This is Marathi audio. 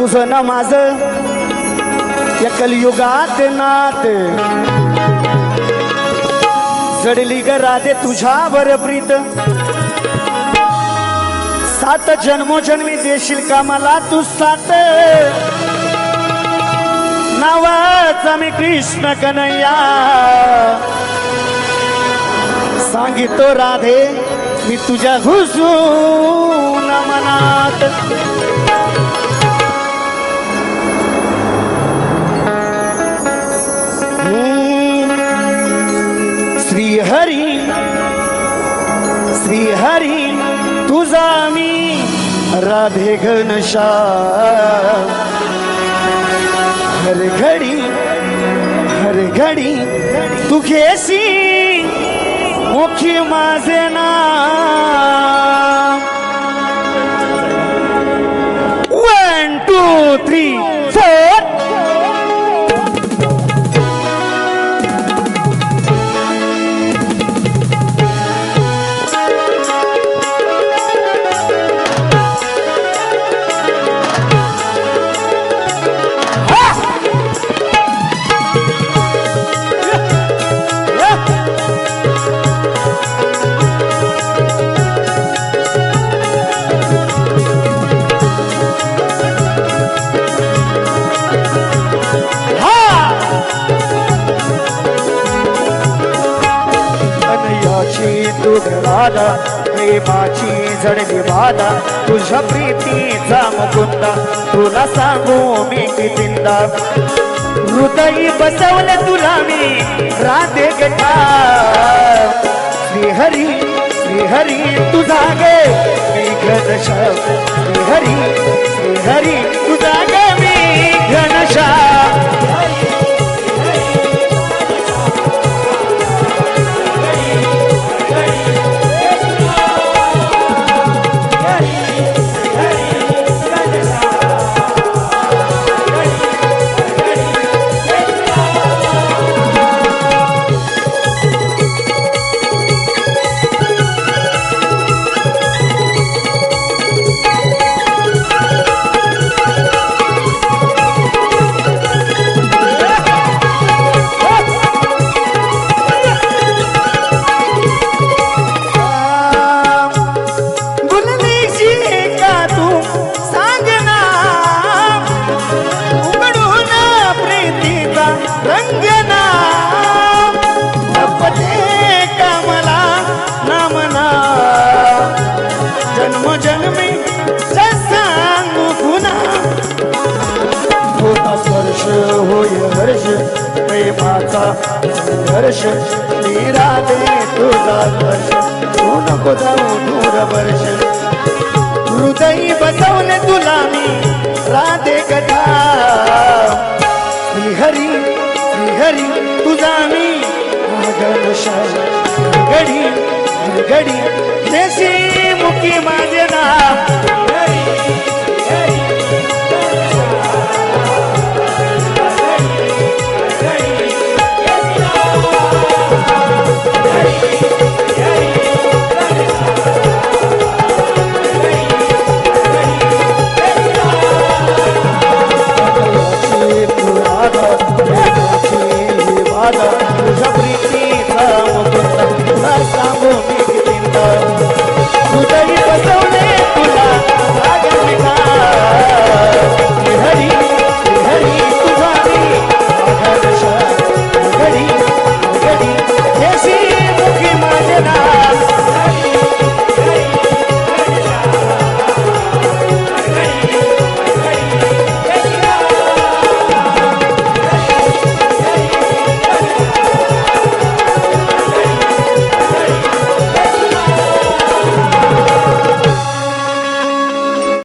तुझं ना माझ? या कलयुगात नात. जडली ग राधे तुझ्यावर प्रीत. सात जन्मोजन्मी देशील का मला तू सात? नावाचा मी कृष्ण कन्हैया. सांगितो राधे मी तुझ्या घुसून मनात. श्रीहरी तुझा मी. राधे घनशा हर घडी हर घडी तू घेशी मुखी माझे ना कन्हैयाची दुध प्रेमाची जडली बाधा तुझ्या प्रीतीचा मुकुंदा तुला सांगू मी कितींदा. हृदयी बसवलं तुला मी राधे गटा श्रीहरी श्रीहरी तुझा गे मी घनशा श्रीहरी श्रीहरी तुझा हर्ष होय हर्ष प्रेमाचा हर्ष मी तुझा स्पर्श तू नको जाऊ दूर वर्ष. हृदयी बसवले तुला मी राधे कथा श्रीहरी श्रीहरी तुझा मी. गणशा घडी घडी देशी मुखी माझे ना